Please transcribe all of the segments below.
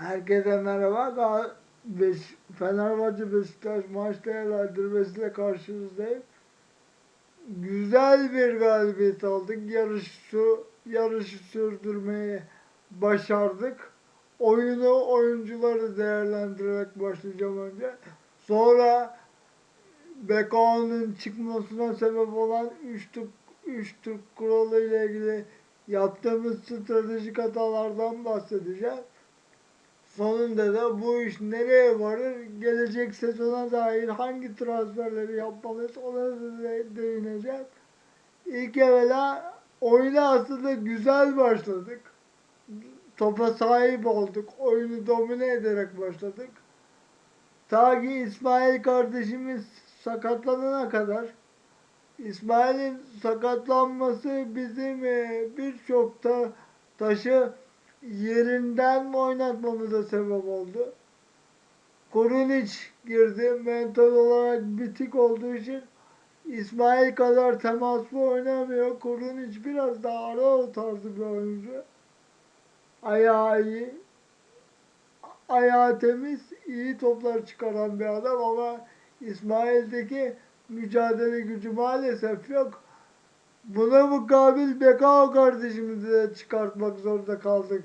Herkese merhaba. Gal- Beş, Fenerbahçe Beşiktaş maç değerlendirmesiyle karşınızdayım. Güzel bir galibiyet aldık. Yarışı, yarışı sürdürmeyi başardık. Oyunu oyuncuları değerlendirerek başlayacağım önce. Sonra Bekao'nun çıkmasına sebep olan 3 Türk, üç Türk kuralı ile ilgili yaptığımız stratejik hatalardan bahsedeceğim. Sonunda da bu iş nereye varır, gelecek sezona dair hangi transferleri yapmalıyız ona da de- değineceğim. İlk evvela oyuna aslında güzel başladık. Topa sahip olduk. Oyunu domine ederek başladık. Ta ki İsmail kardeşimiz sakatlanana kadar İsmail'in sakatlanması bizim e, birçok ta, taşı yerinden oynatmamıza sebep oldu. Kurunic girdi. Mental olarak bitik olduğu için İsmail kadar temaslı oynamıyor. Kurunic biraz daha ara tarzı bir oyuncu. Ayağı iyi. Ayağı temiz, iyi toplar çıkaran bir adam ama İsmail'deki mücadele gücü maalesef yok. Buna mukabil Bekao kardeşimizi de çıkartmak zorunda kaldık.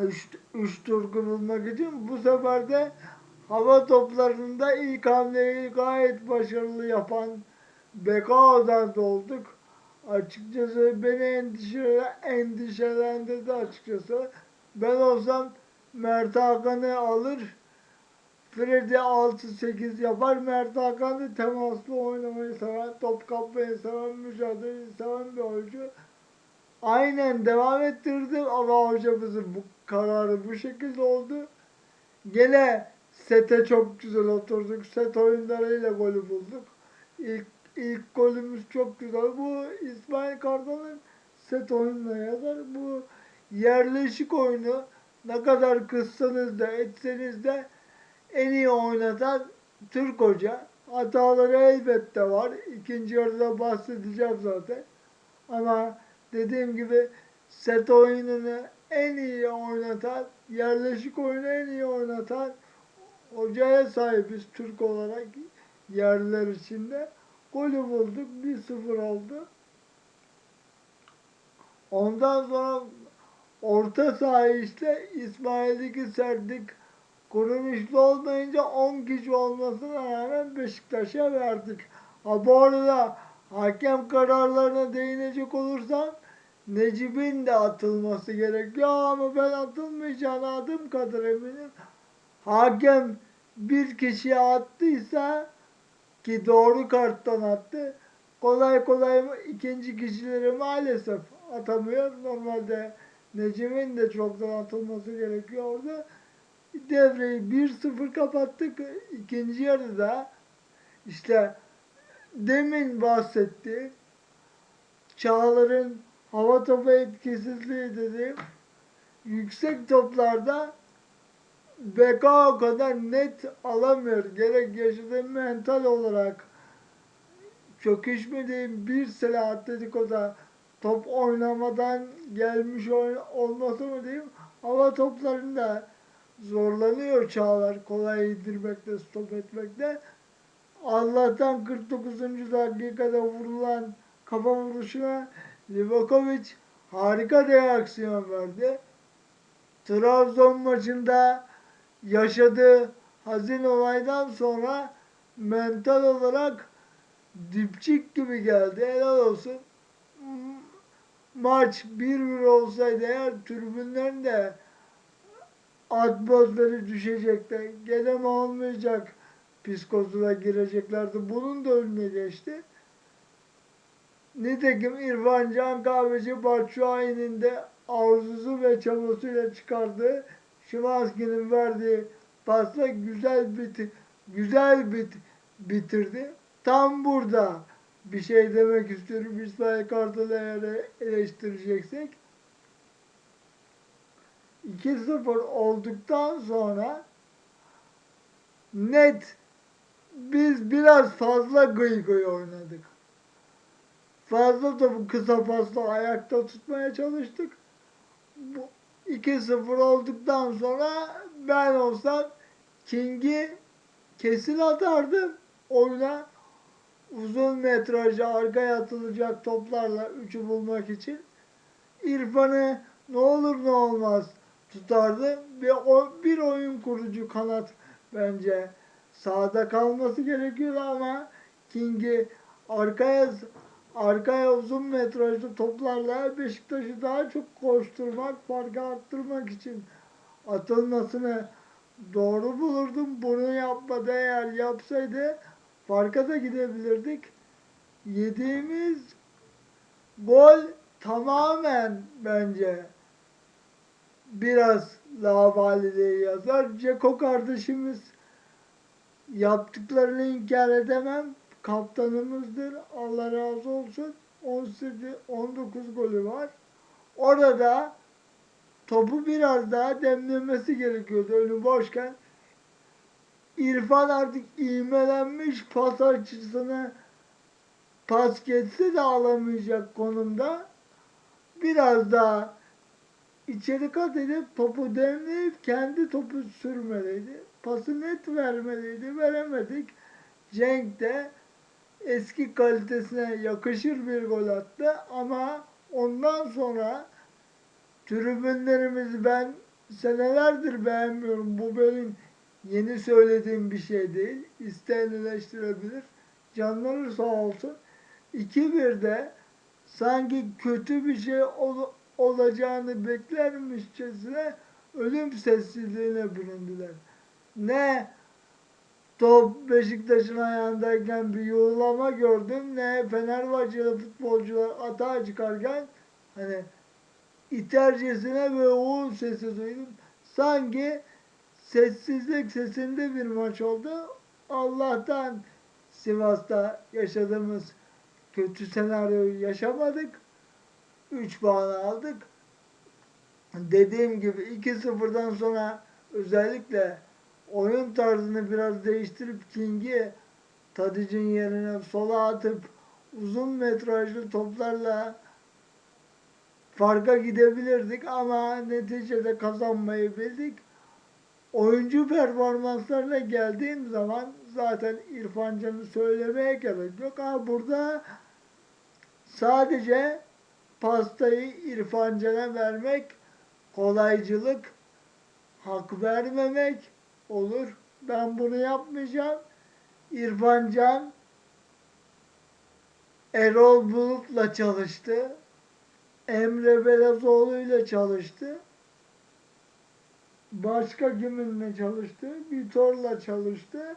Üç, üç tur kırılmak için bu sefer de hava toplarında ilk hamleyi gayet başarılı yapan Bekao'dan da olduk. Açıkçası beni endişe, endişelendirdi açıkçası. Ben olsam Mert Hakan'ı alır, Freddy 6-8 yapar. Mert Hakan da temaslı oynamayı seven, top kapmayı seven, mücadeleyi seven bir oyuncu. Aynen devam ettirdim ama hocamızın bu kararı bu şekilde oldu. Gene sete çok güzel oturduk. Set oyunlarıyla golü bulduk. İlk, ilk golümüz çok güzel. Bu İsmail Kartal'ın set oyununa yazar. Bu yerleşik oyunu ne kadar kızsanız da etseniz de en iyi oynatan Türk hoca. Hataları elbette var. İkinci yarıda bahsedeceğim zaten. Ama dediğim gibi set oyununu en iyi oynatan, yerleşik oyunu en iyi oynatan hocaya sahibiz Türk olarak yerler içinde. Golü bulduk. 1-0 oldu. Ondan sonra orta saha işte İsmail'deki serdik Kuruluşlu olmayınca 10 kişi olmasına rağmen Beşiktaş'a verdik. Ha bu arada hakem kararlarına değinecek olursam Necip'in de atılması gerekiyor ama ben atılmayacağına adım kadar eminim. Hakem bir kişiye attıysa ki doğru karttan attı. Kolay kolay ikinci kişileri maalesef atamıyor. Normalde Necip'in de çoktan atılması gerekiyordu. Devreyi 1-0 kapattık. İkinci yarıda işte demin bahsettiğim Çağlar'ın hava topu etkisizliği dediğim yüksek toplarda Beka o kadar net alamıyor. Gerek yaşadığı mental olarak çöküş mü diyeyim bir sene Atletico'da top oynamadan gelmiş olması mı diyeyim hava toplarında zorlanıyor Çağlar kolay indirmekte, stop etmekte. Allah'tan 49. dakikada vurulan kafa vuruşuna Livakovic harika reaksiyon verdi. Trabzon maçında yaşadığı hazin olaydan sonra mental olarak dipçik gibi geldi. Helal olsun. Maç 1-1 olsaydı eğer tribünlerin de atmosferi düşecekti. Gene olmayacak psikozuna gireceklerdi. Bunun da önüne geçti. Nitekim İrfan Can Kahveci Batshuayi'nin de arzusu ve çabasıyla çıkardığı Şimanski'nin verdiği pasla güzel bit güzel bit bitirdi. Tam burada bir şey demek istiyorum. İsmail Kartal'ı eleştireceksek 2-0 olduktan sonra net biz biraz fazla gıy gıy oynadık. Fazla topu kısa pasla ayakta tutmaya çalıştık. Bu 2-0 olduktan sonra ben olsam King'i kesin atardım oyuna uzun metrajlı arkaya atılacak toplarla üçü bulmak için. İrfan'ı ne olur ne olmaz tutardı. Bir, o, bir oyun kurucu kanat bence sahada kalması gerekiyor ama King'i arkaya arkaya uzun metrajlı toplarla Beşiktaş'ı daha çok koşturmak, farkı arttırmak için atılmasını doğru bulurdum. Bunu yapmadı eğer yapsaydı farka da gidebilirdik. Yediğimiz gol tamamen bence biraz lavaliliği yazar. Ceko kardeşimiz yaptıklarını inkar edemem. Kaptanımızdır. Allah razı olsun. 18, 19 golü var. Orada topu biraz daha demlemesi gerekiyordu önü boşken. İrfan artık ivmelenmiş pas açısını pas geçse de alamayacak konumda. Biraz daha içeri kat edip topu demleyip kendi topu sürmeliydi. Pası net vermeliydi. Veremedik. Cenk de eski kalitesine yakışır bir gol attı ama ondan sonra tribünlerimizi ben senelerdir beğenmiyorum. Bu benim yeni söylediğim bir şey değil. İsteyen. Canları sağ olsun. 2-1'de sanki kötü bir şey ol- olacağını beklermişçesine ölüm sessizliğine büründüler. Ne top Beşiktaş'ın ayağındayken bir yuğulama gördüm ne Fenerbahçeli futbolcular atağa çıkarken hani itercesine ve uğur sesi duydum. Sanki sessizlik sesinde bir maç oldu. Allah'tan Sivas'ta yaşadığımız kötü senaryoyu yaşamadık. 3 puan aldık. Dediğim gibi 2-0'dan sonra özellikle oyun tarzını biraz değiştirip King'i Tadic'in yerine sola atıp uzun metrajlı toplarla farka gidebilirdik ama neticede kazanmayı bildik. Oyuncu performanslarına geldiğim zaman zaten İrfan Can'ı söylemeye gerek yok. Ama burada sadece pastayı İrfan Can'a vermek kolaycılık, hak vermemek olur. Ben bunu yapmayacağım. İrfan Can Erol Bulut'la çalıştı. Emre Belezoğlu ile çalıştı. Başka kiminle çalıştı? Vitor'la çalıştı.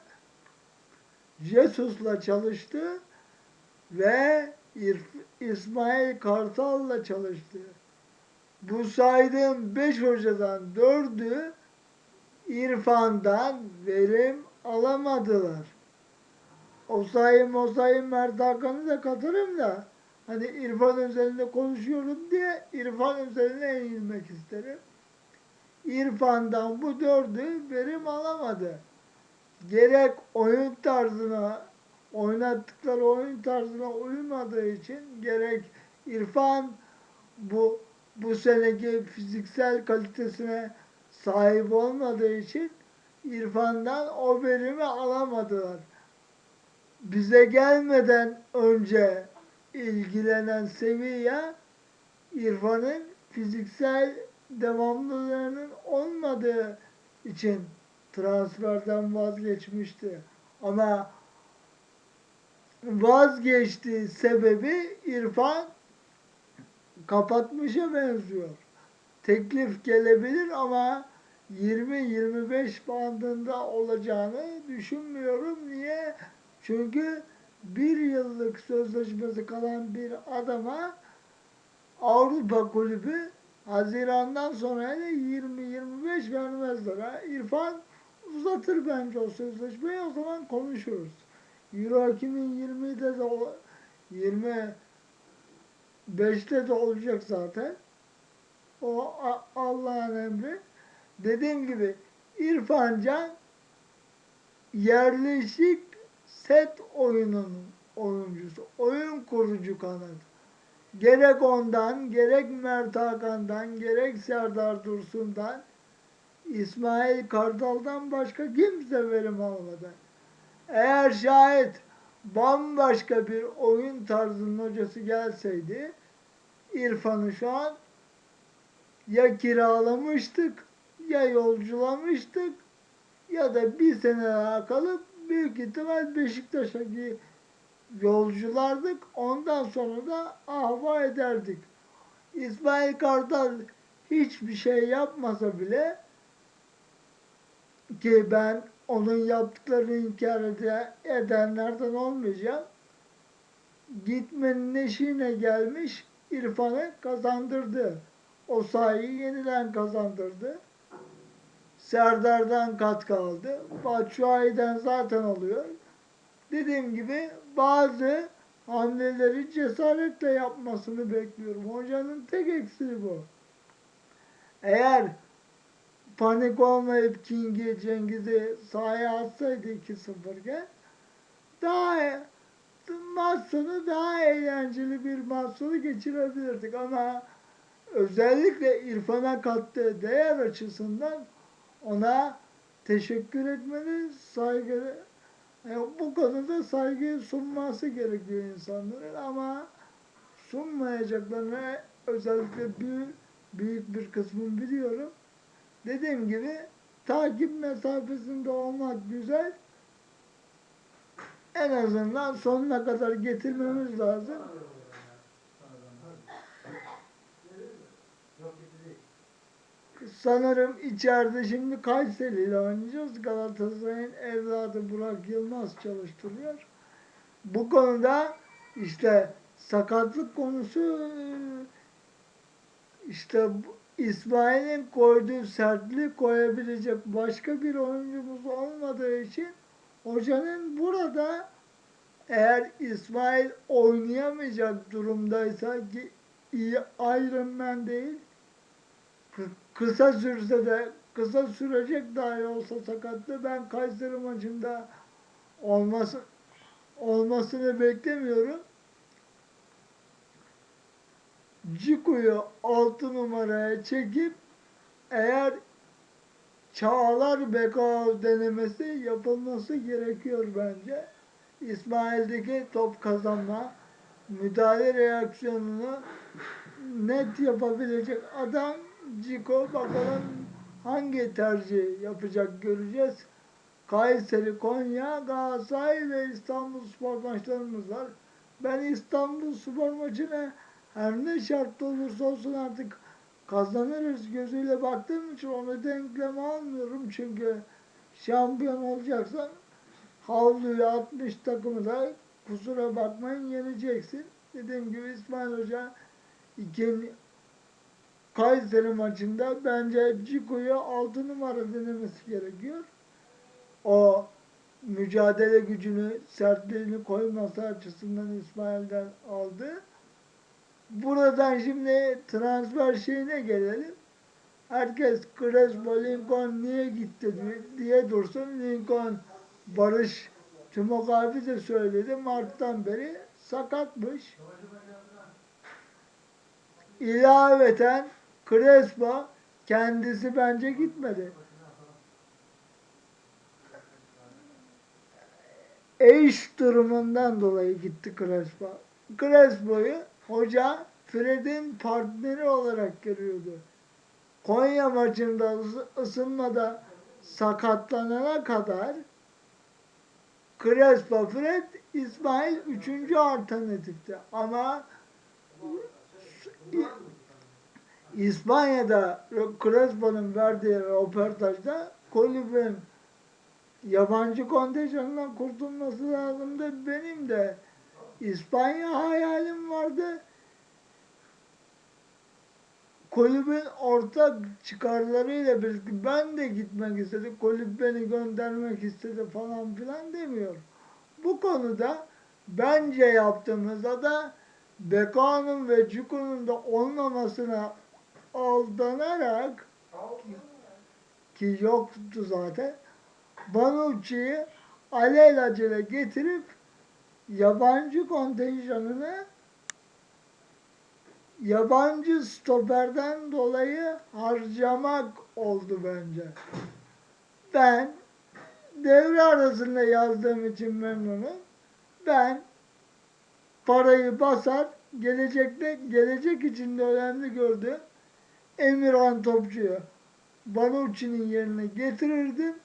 Jesus'la çalıştı. Ve İsmail Kartal'la çalıştı. Bu saydığım beş hocadan dördü İrfan'dan verim alamadılar. Osayim Osayim Mert Hakan'ı da katarım da hani İrfan üzerinde konuşuyorum diye İrfan üzerine eğilmek isterim. İrfan'dan bu dördü verim alamadı. Gerek oyun tarzına, oynattıkları oyun tarzına uymadığı için gerek İrfan bu bu seneki fiziksel kalitesine sahip olmadığı için İrfan'dan o verimi alamadılar. Bize gelmeden önce ilgilenen seviye İrfan'ın fiziksel devamlılığının olmadığı için transferden vazgeçmişti. Ama vazgeçtiği sebebi İrfan kapatmışa benziyor. Teklif gelebilir ama 20-25 bandında olacağını düşünmüyorum. Niye? Çünkü bir yıllık sözleşmesi kalan bir adama Avrupa kulübü Haziran'dan sonra da 20-25 vermezler. Ha. İrfan uzatır bence o sözleşmeyi o zaman konuşuruz. Euro 2020'de de o 25'te de olacak zaten. O Allah'ın emri. Dediğim gibi İrfan Can yerleşik set oyununun oyuncusu. Oyun kurucu kanat. gerek ondan, gerek Mert Hakan'dan, gerek Serdar Dursun'dan, İsmail Kartal'dan başka kimse verim almadı. Eğer şayet bambaşka bir oyun tarzının hocası gelseydi, İrfan'ı şu an ya kiralamıştık, ya yolculamıştık, ya da bir sene daha kalıp büyük ihtimal Beşiktaş'a yolculardık. Ondan sonra da ahva ederdik. İsmail Kartal hiçbir şey yapmasa bile ki ben onun yaptıklarını inkar ede- edenlerden olmayacağım. Gitmenin eşiğine gelmiş İrfan'ı kazandırdı. O sayıyı yeniden kazandırdı. Serdar'dan kat kaldı. Batshuayi'den zaten alıyor. Dediğim gibi bazı hamleleri cesaretle yapmasını bekliyorum. Hocanın tek eksiği bu. Eğer panik olmayıp King'i, Cengiz'i sahaya atsaydı 2-0 iken daha maç sonu daha eğlenceli bir maç sonu geçirebilirdik ama özellikle İrfan'a kattığı değer açısından ona teşekkür etmeli, saygı yani bu konuda saygı sunması gerekiyor insanların ama sunmayacaklarını özellikle büyük, büyük bir kısmını biliyorum. Dediğim gibi takip mesafesinde olmak güzel. En azından sonuna kadar getirmemiz lazım. Sanırım içeride şimdi Kayseri ile oynayacağız. Galatasaray'ın evladı Burak Yılmaz çalıştırıyor. Bu konuda işte sakatlık konusu işte İsmail'in koyduğu sertliği koyabilecek başka bir oyuncumuz olmadığı için hocanın burada eğer İsmail oynayamayacak durumdaysa ki iyi Iron Man değil kı- kısa sürse de kısa sürecek dahi olsa sakatlığı ben Kayseri maçında olması olmasını beklemiyorum. Ciku'yu 6 numaraya çekip eğer Çağlar Beka denemesi yapılması gerekiyor bence. İsmail'deki top kazanma, müdahale reaksiyonunu net yapabilecek adam Ciko bakalım hangi tercih yapacak göreceğiz. Kayseri, Konya, Galatasaray ve İstanbul Spor maçlarımız var. Ben İstanbul Spor maçına her ne şartta olursa olsun artık kazanırız gözüyle baktığım için onu denkleme almıyorum. Çünkü şampiyon olacaksan havluyu 60 takımı da kusura bakmayın yeneceksin. Dediğim gibi İsmail Hoca ikinci Kayseri maçında bence Ciko'yu 6 numara denemesi gerekiyor. O mücadele gücünü, sertliğini koyması açısından İsmail'den aldı. Buradan şimdi transfer şeyine gelelim. Herkes Crespo, Lincoln niye gitti diye- dursun. Lincoln, Barış, Tümok abi de söyledi. Mart'tan beri sakatmış. İlaveten Crespo kendisi bence gitmedi. Eş durumundan dolayı gitti Crespo. Crespo'yu hoca Fred'in partneri olarak görüyordu. Konya maçında ısı- ısınmada sakatlanana kadar Crespo, Fred, İsmail üçüncü alternatifti. Ama İspanya'da Crespo'nun verdiği röportajda kulübün yabancı kontenjanından kurtulması lazımdı. Benim de İspanya hayalim vardı. Kulübün ortak çıkarlarıyla birlikte ben de gitmek istedim. Kulüp beni göndermek istedi falan filan demiyor. Bu konuda bence yaptığımızda da Beka'nın ve Cuku'nun da olmamasına aldanarak ki yoktu zaten Banucci'yi alelacele getirip yabancı kontenjanını yabancı stoperden dolayı harcamak oldu bence. Ben devre arasında yazdığım için memnunum. Ben parayı basar, gelecekte gelecek için de önemli gördüğüm Emirhan Topçu'yu Banucci'nin yerine getirirdim.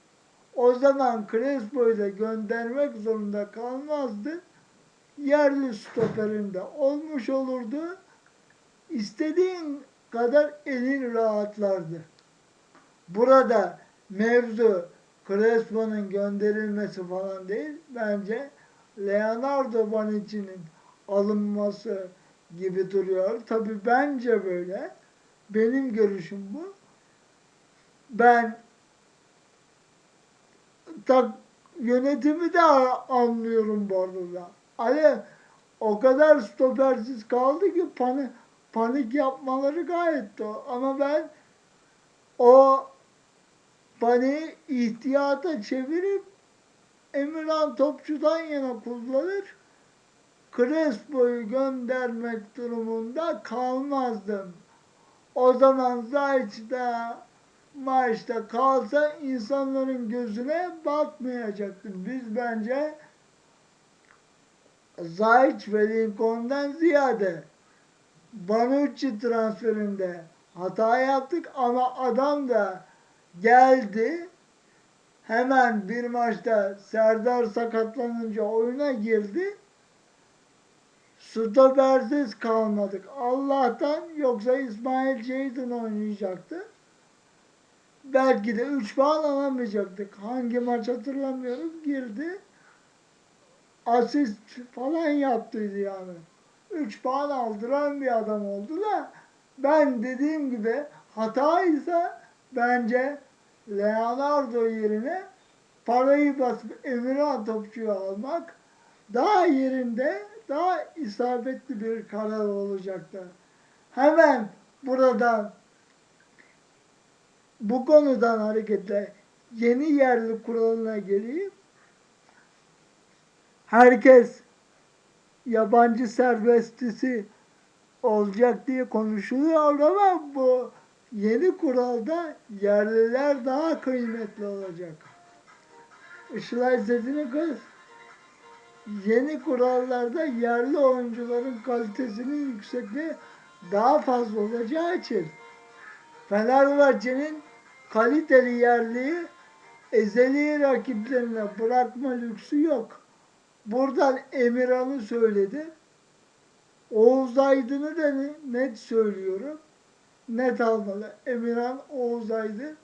O zaman Crespo'yu da göndermek zorunda kalmazdı. Yerli stoperinde olmuş olurdu. İstediğin kadar elin rahatlardı. Burada mevzu Crespo'nun gönderilmesi falan değil. Bence Leonardo Bonucci'nin alınması gibi duruyor. Tabi bence böyle. Benim görüşüm bu. Ben tak yönetimi de anlıyorum bu arada. Ali o kadar stopersiz kaldı ki panik, panik yapmaları gayet doğal. Ama ben o paniği ihtiyata çevirip Emirhan Topçu'dan yana kullanır. Crespo'yu göndermek durumunda kalmazdım. O zaman Zayç da maçta kalsa insanların gözüne batmayacaktı. Biz bence Zayç ve Lincoln'dan ziyade Banucci transferinde hata yaptık ama adam da geldi. Hemen bir maçta Serdar sakatlanınca oyuna girdi. Stopersiz kalmadık. Allah'tan yoksa İsmail Ceydan oynayacaktı. Belki de 3 puan alamayacaktık. Hangi maç hatırlamıyorum. Girdi. Asist falan yaptıydı yani. 3 puan aldıran bir adam oldu da ben dediğim gibi hataysa bence Leonardo yerine parayı basıp Emirhan Topçu'yu almak daha yerinde, daha isabetli bir karar olacaktı. Hemen buradan bu konudan hareketle yeni yerli kuralına geleyim. Herkes yabancı serbestisi olacak diye konuşuluyor ama bu yeni kuralda yerliler daha kıymetli olacak. Işılay sesini kız. Yeni kurallarda yerli oyuncuların kalitesinin yüksekliği daha fazla olacağı için Fenerbahçe'nin kaliteli yerliyi ezeli rakiplerine bırakma lüksü yok. Buradan Emirhan'ı söyledi. Oğuz Aydın'ı da net söylüyorum. Net almalı. Emirhan, Oğuz Aydın,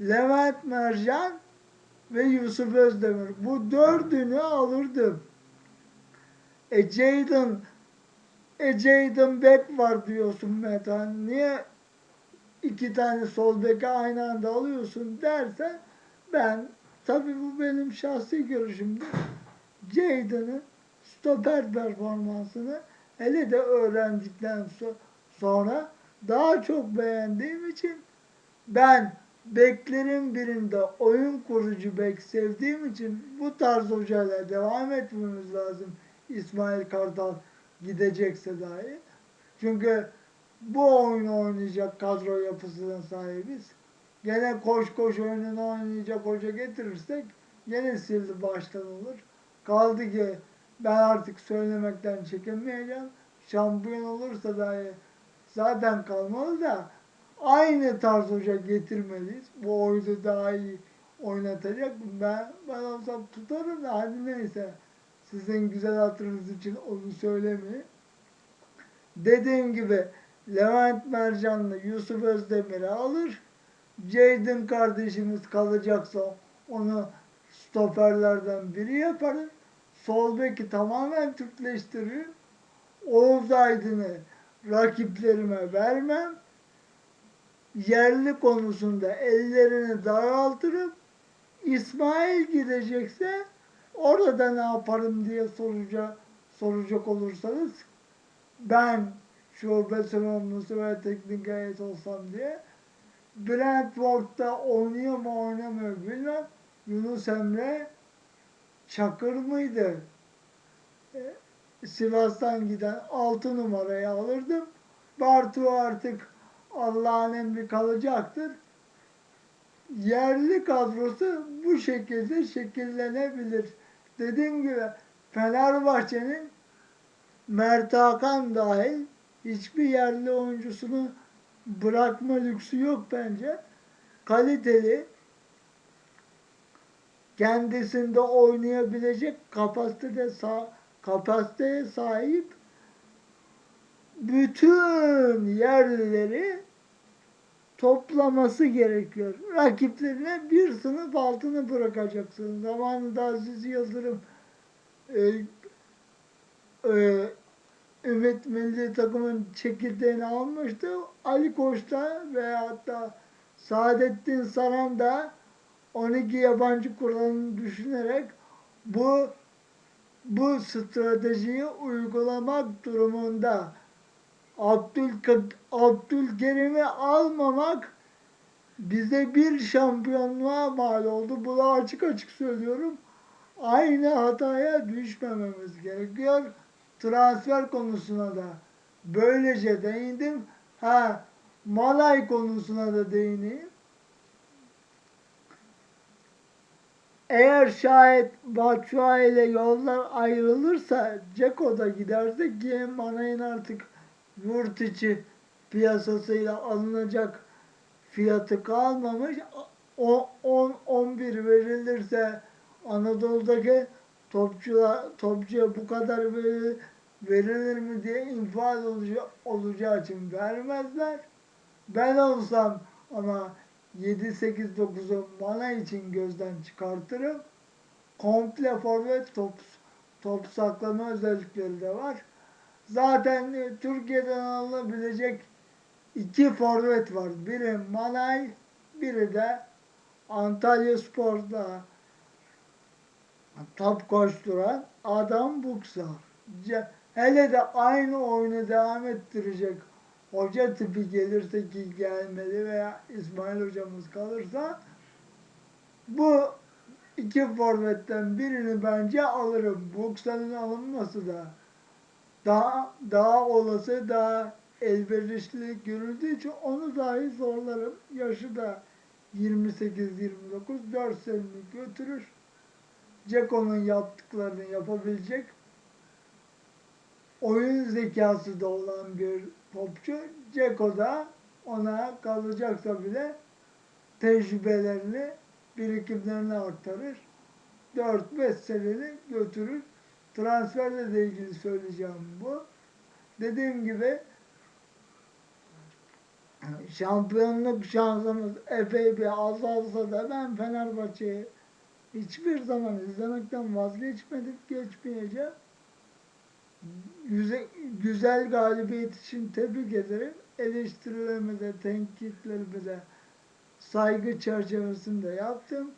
Levent Mercan ve Yusuf Özdemir. Bu dördünü alırdım. E Jayden e Jayden Beck var diyorsun Metan. Niye iki tane sol beki aynı anda alıyorsun dersen ben tabii bu benim şahsi görüşümdür. Jayden'ın stoper performansını hele de öğrendikten sonra daha çok beğendiğim için ben beklerin birinde oyun kurucu bek sevdiğim için bu tarz hocayla devam etmemiz lazım. İsmail Kartal gidecekse dahi. Çünkü bu oyunu oynayacak kadro yapısına sahibiz. Gene koş koş oyununu oynayacak hoca getirirsek gene sildi baştan olur. Kaldı ki ben artık söylemekten çekinmeyeceğim. Şampiyon olursa dahi zaten kalmalı da aynı tarz hoca getirmeliyiz. Bu oyunu daha iyi oynatacak. Ben, ben olsam tutarım da hadi neyse. Sizin güzel hatırınız için onu söylemeyeyim. Dediğim gibi Levent Mercan'la Yusuf Özdemir'i alır. Jayden kardeşimiz kalacaksa onu stoperlerden biri yaparım. Sol beki tamamen Türkleştirir. Oğuz Aydın'ı rakiplerime vermem. Yerli konusunda ellerini daraltırım. İsmail gidecekse orada ne yaparım diye soracak, soracak olursanız ben şube sorumlusu ve teknik heyet olsam diye Brentford'da oynuyor mu oynamıyor bilmem. Yunus Emre Çakır mıydı? Ee, Sivas'tan giden 6 numarayı alırdım. Bartu artık Allah'ın emri kalacaktır. Yerli kadrosu bu şekilde şekillenebilir. Dediğim gibi Fenerbahçe'nin Mert Hakan dahil hiçbir yerli oyuncusunu bırakma lüksü yok bence. Kaliteli, kendisinde oynayabilecek kapasitede sa kapasiteye sahip bütün yerlileri toplaması gerekiyor. Rakiplerine bir sınıf altını bırakacaksın. Zamanında Aziz Yıldırım e, e, Ümit milli takımın çekirdeğini almıştı. Ali Koç da veyahut da Saadettin Saran da 12 yabancı kuralını düşünerek bu bu stratejiyi uygulamak durumunda Abdül Abdülkerim'i almamak bize bir şampiyonluğa mal oldu. Bunu açık açık söylüyorum. Aynı hataya düşmememiz gerekiyor. Transfer konusuna da böylece değindim. Ha, Malay konusuna da değineyim. Eğer şayet Batshuayi ile yollar ayrılırsa Ceko da giderse ki Manay'ın artık yurt içi piyasasıyla alınacak fiyatı kalmamış. 10-11 verilirse Anadolu'daki topçular, topçuya bu kadar verilir, verilir mi diye infaz olacağı, olacağı için vermezler. Ben olsam ama 7-8-9'u bana için gözden çıkartırım. Komple forvet top, top saklama özellikleri de var. Zaten e, Türkiye'den alınabilecek iki forvet var. Biri Manay, biri de Antalya Spor'da top koşturan adam Buksar. Hele de aynı oyunu devam ettirecek hoca tipi gelirse ki gelmeli veya İsmail hocamız kalırsa bu iki forvetten birini bence alırım. Buksa'nın alınması da daha daha olası daha elverişli görüldüğü için onu dahi zorlarım. Yaşı da 28-29 4 senelik götürür. Ceko'nun yaptıklarını yapabilecek oyun zekası da olan bir topçu. Ceko da ona kalacaksa bile tecrübelerini, birikimlerini aktarır. 4-5 seneni götürür. Transferle de ilgili söyleyeceğim bu. Dediğim gibi şampiyonluk şansımız epey bir azalsa da ben Fenerbahçe'yi hiçbir zaman izlemekten vazgeçmedim, geçmeyeceğim güzel, güzel galibiyet için tebrik ederim. Eleştirilerimi de, tenkitlerimi de saygı çerçevesinde yaptım.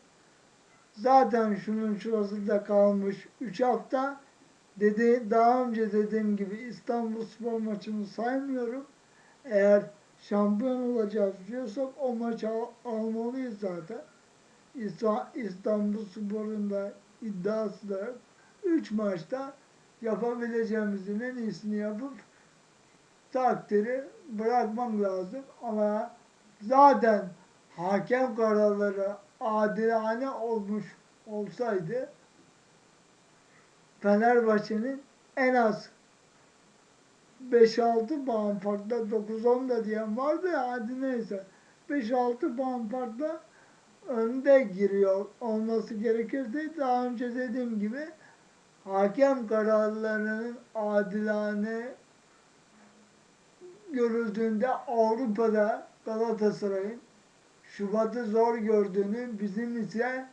Zaten şunun şurasında kalmış 3 hafta. Dedi, daha önce dediğim gibi İstanbul Spor maçını saymıyorum. Eğer şampiyon olacağız diyorsak o maçı al, almalıyız zaten. İstanbul Spor'un da iddiası da 3 maçta yapabileceğimizin en iyisini yapıp takdiri bırakmam lazım. Ama zaten hakem kararları adilane olmuş olsaydı Fenerbahçe'nin en az 5-6 puan farkla 9-10 da diyen vardı ya hadi neyse 5-6 puan farkla önde giriyor olması gerekirdi. Daha önce dediğim gibi hakem kararlarının adilane görüldüğünde Avrupa'da Galatasaray'ın Şubat'ı zor gördüğünü bizim ise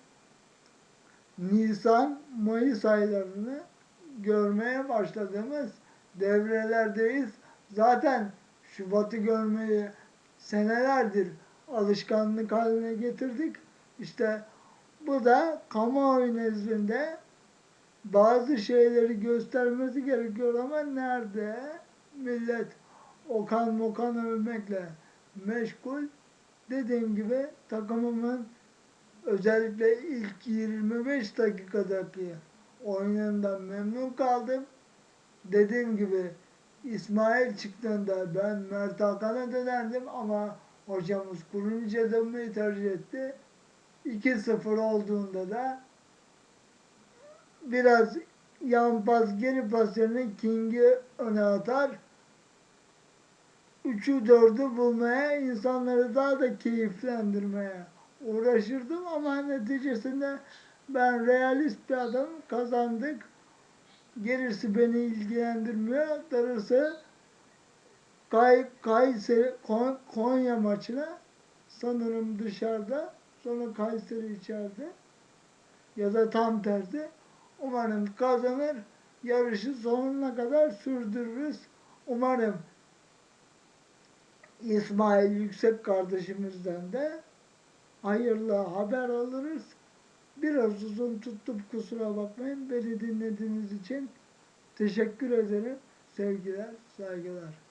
Nisan, Mayıs aylarını görmeye başladığımız devrelerdeyiz. Zaten Şubat'ı görmeyi senelerdir alışkanlık haline getirdik. İşte bu da kamuoyu nezdinde bazı şeyleri göstermesi gerekiyor ama nerede? Millet Okan Mokan övmekle meşgul. Dediğim gibi takımımın özellikle ilk 25 dakikadaki oyunundan memnun kaldım. Dediğim gibi İsmail çıktığında ben Mert Hakan'a dönerdim ama hocamız kurunca dönmeyi tercih etti. 2-0 olduğunda da biraz yan pas geri pas yerine King'i öne atar. 3'ü 4'ü bulmaya, insanları daha da keyiflendirmeye uğraşırdım ama neticesinde ben realist bir adam kazandık. Gerisi beni ilgilendirmiyor. Darısı Kay, Kayseri, Kon- Konya maçına sanırım dışarıda sonra Kayseri içeride ya da tam tersi. Umarım kazanır. Yarışı sonuna kadar sürdürürüz. Umarım İsmail Yüksek kardeşimizden de hayırlı haber alırız. Biraz uzun tuttum kusura bakmayın. Beni dinlediğiniz için teşekkür ederim. Sevgiler, saygılar.